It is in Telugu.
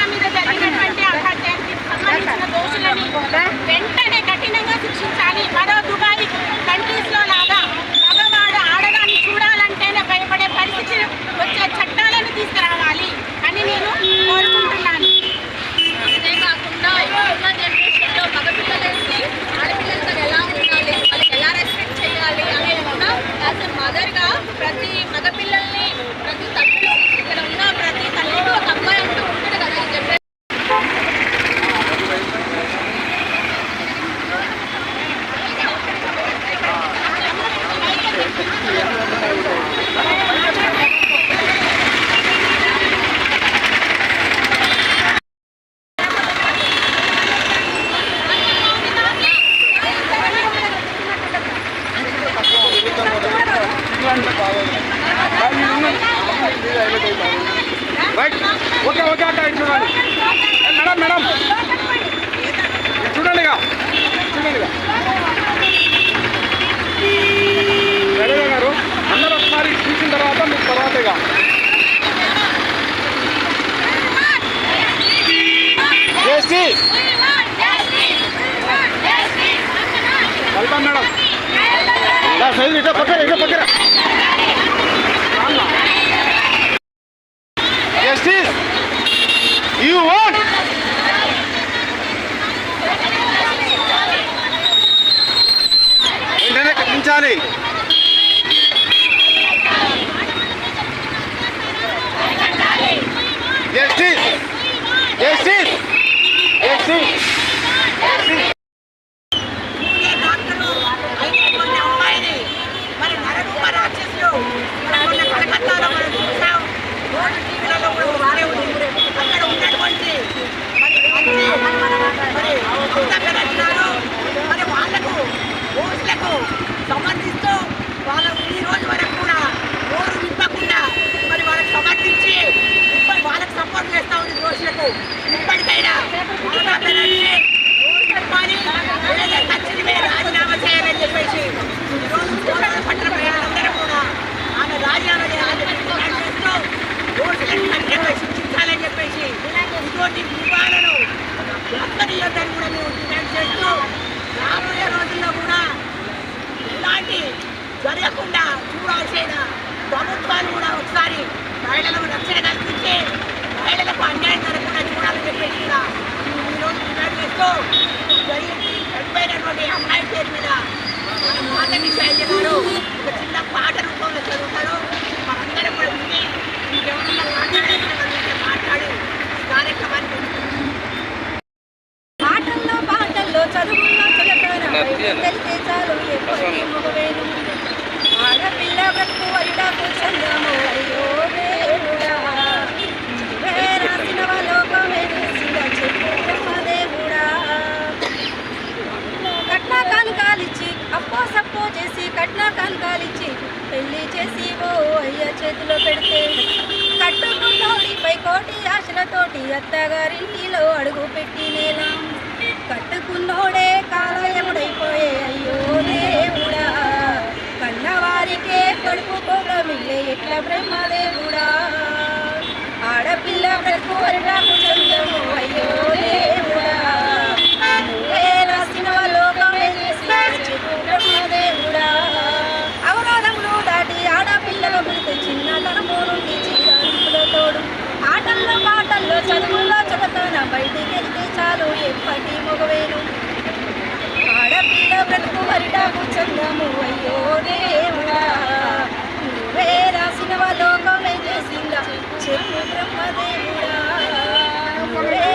మౌనిక మీద జరిగినటువంటి అహత్యానికి సంబంధించిన దోషులని వెంటనే కఠినంగా శిక్షించాలి. మరో దుబాయ్ ಹಾಯ್ ವನ್ ಡೆಲ್ಲಿ ಎಸ್ ಸೈಡ್ ಇಟಾ ಪಕ್ಕ ಇಟ್ಟ ಪಕ್ಕ see. దక్కనియొద్దని కూడా మేము డిమాండ్ చేస్తూ రాబోయే రోజుల్లో కూడా ఇలాంటి జరగకుండా చూడాల్సిన ప్రభుత్వాలు కూడా ఒకసారి మహిళలకు రక్షణ కల్పించి మహిళలకు అన్యాయం జరగకుండా చూడాలని చెప్పేసి కూడా ఈరోజు డిమాండ్ చేస్తూ జరిగి చనిపోయినటువంటి అమ్మాయి పేరు మీద మన మాధవి శైలి చిలకన చాలు ఎప్పటికీ మగవేను ఆడపిల్ల బ్రతుకు వరిడాకు చందము అయ్యో దేవుడా నువ్వే రాసిన లోకమే వేసిన చెప్పు బ్రహ్మదేవుడా కట్నా కానుకాలిచ్చి అప్పో సప్పో చేసి కట్నా కానుకాలిచ్చి పెళ్ళి చేసి ఓ అయ్య చేతిలో పెడితే కట్టుకున్నోడిపై కోటి ఆశలతోటి అత్తగారింటిలో అడుగు పెట్టి నేల కోగమిల్లే బ్రహ్మదేవుడా ఆడపిల్ల బ్రతుకు వరడాకు చందము అయ్యో దేవుడా. నువ్వే రాసిన లోకమే చేసి బ్రహ్మదేవుడా. అవరోధములు దాటి ఆడపిల్లల గురించి చిన్నతనము నుండి చీరాలు తోడు ఆటల్లో పాటల్లో చదువుల్లో చదువుతాన బయటికి వెళ్తే చాలు ఎప్పటి మగవేను ఆడపిల్ల బ్రతుకు వరిడాకు చందము అయ్యో దేవుడా. చేసిందా చెప్పు బ్రహ్మదేవుడా నువ్వే